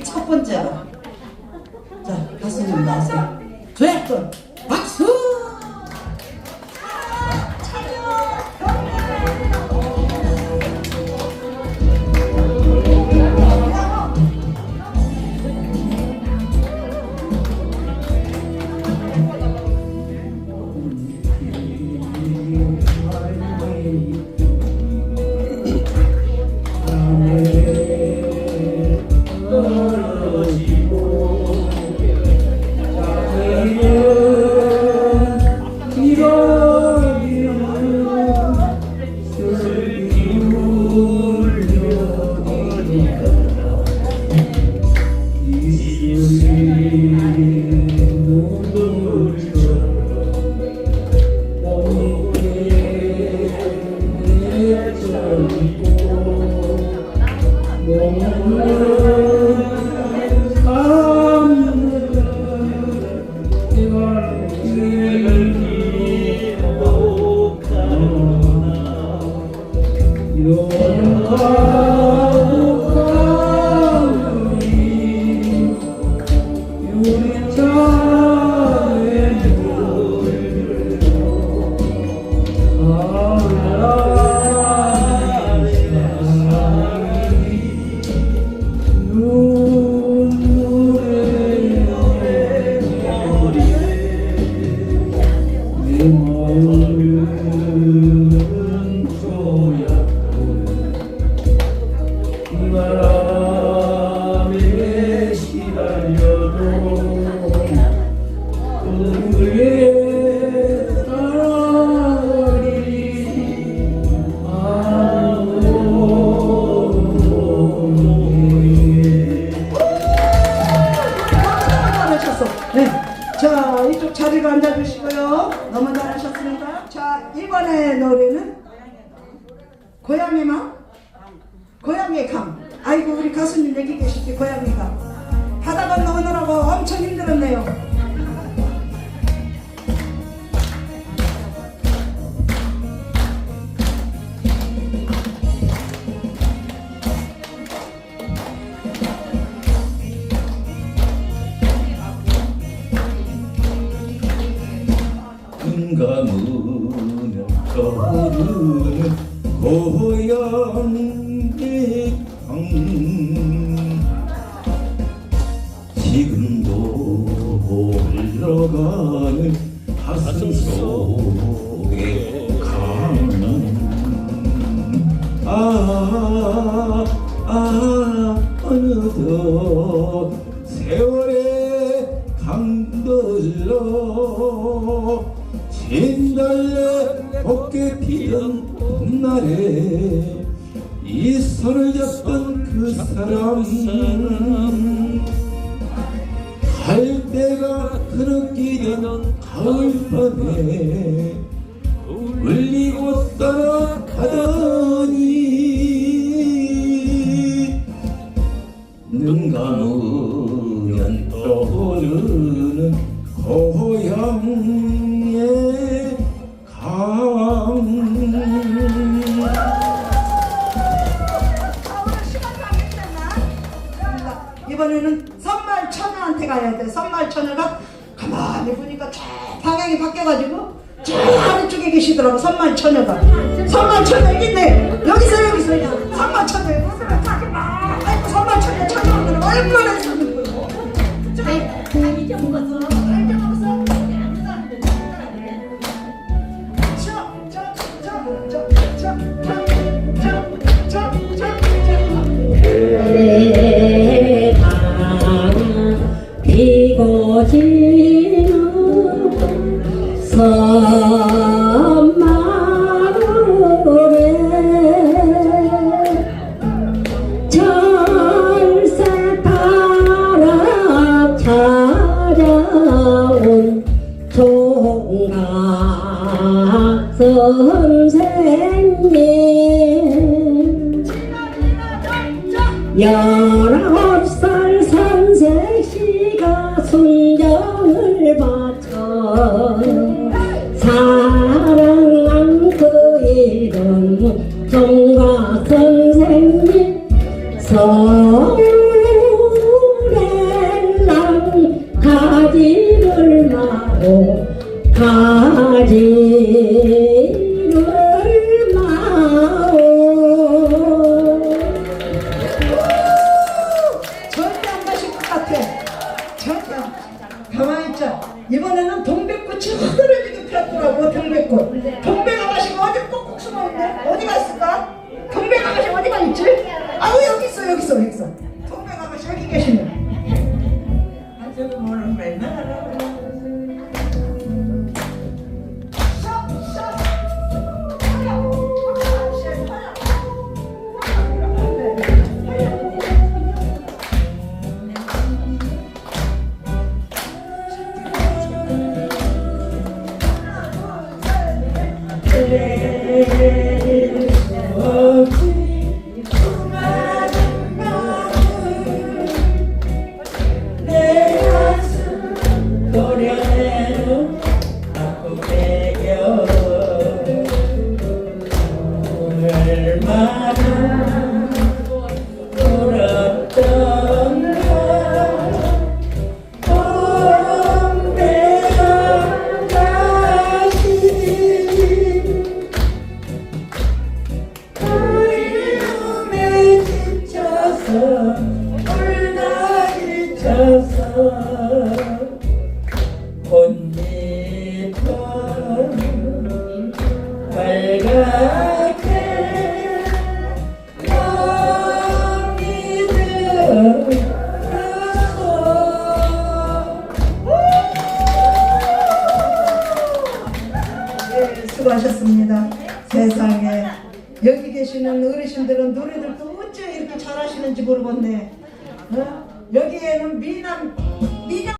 첫 번째로. 자 가수님 나와서. 조약돌 박수 네. 이쪽 자리로 앉아주시고요. 너무 잘하셨습니다. 자 이번에 노래는 고양이 맘? 고양이 감. 아이고 우리 가수님 여기 계시지 고양이 감 바다 건너오느라고 엄청 힘들었네요. 눈 감으면 떠오르는 지금도 흘러가는 가슴 속의 강 아, 아, 어느덧 세월의 강들러 진달래 곱게 피던 봄날에 이 손을 잡던 그 사람 갈 때가 흐느끼던 가을밤에 이번에는 선말 처녀한테 가야 돼. 선말 처녀가 가만히 보니까 저 방향이 바뀌어가지고 저 아래쪽에 계시더라고. 선말 처녀가. 선말 처녀 여기 있네. 여기서 여기서 선말 처녀. 선생님 열아홉 살 산색시가 순정을 바쳐 사랑한 그 이름 종과 선생님 서울에랑 가지를 마고 가지 가만히 있자. 이번에는 동백꽃이 흐느지게 피었더라고, 동백꽃. 동백 아가씨가 어디 꼭꼭 숨어있네? 어디 갔을까? 동백 아가씨 어디가 있지? 아우, 여기 있어, 여기 있어, 여기 있어. 동백 아가씨 여기 계시네. 얼마나 수고하셨습니다. 세상에 여기 계시는 어르신들은 노래들 또 어째 이렇게 잘하시는지 모르겠네. 어? 여기에는 미남